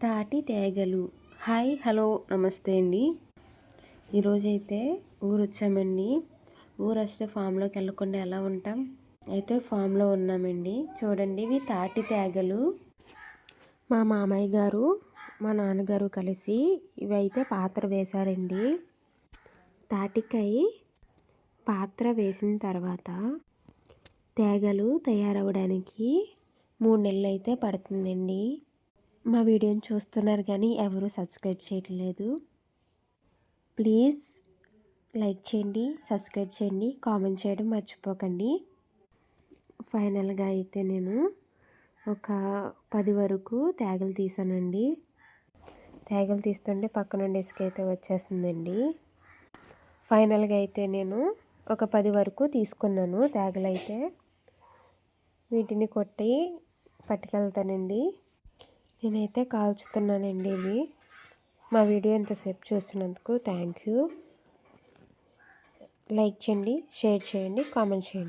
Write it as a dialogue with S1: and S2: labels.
S1: తాటి తేగలు. Hi hello నమస్తే అండి. ఈరోజైతే ఊరు వచ్చామండి ఊరు వస్తే ఫామ్లోకి వెళ్ళకుండా ఎలా ఉంటాం? అయితే ఫామ్లో ఉన్నామండి. చూడండి ఇవి తాటి తేగలు. మా మామయ్య గారు మా నాన్నగారు కలిసి ఇవి అయితే పాత్ర వేశారండి. తాటికాయ పాత్ర వేసిన తర్వాత తేగలు తయారవడానికి మూడు నెలలు అయితే పడుతుందండి. మా వీడియోని చూస్తున్నారు కానీ ఎవరు సబ్స్క్రైబ్ చేయట్లేదు. ప్లీజ్ లైక్ చేయండి సబ్స్క్రైబ్ చేయండి కామెంట్ చేయడం మర్చిపోకండి. ఫైనల్గా అయితే నేను ఒక పది వరకు తేగలు తీసానండి. తేగలు తీస్తుంటే పక్క నుండి ఇసుక అయితే వచ్చేస్తుందండి. ఫైనల్గా అయితే నేను ఒక పది వరకు తీసుకున్నాను తేగలు అయితే. వీటిని కొట్టి పట్టుకెళ్తానండి. నేనైతే కాల్చుతున్నానండి ఇవి. మా వీడియో ఎంతసేపు చూసినందుకు థ్యాంక్ యూ. లైక్ చేయండి షేర్ చేయండి కామెంట్ చేయండి.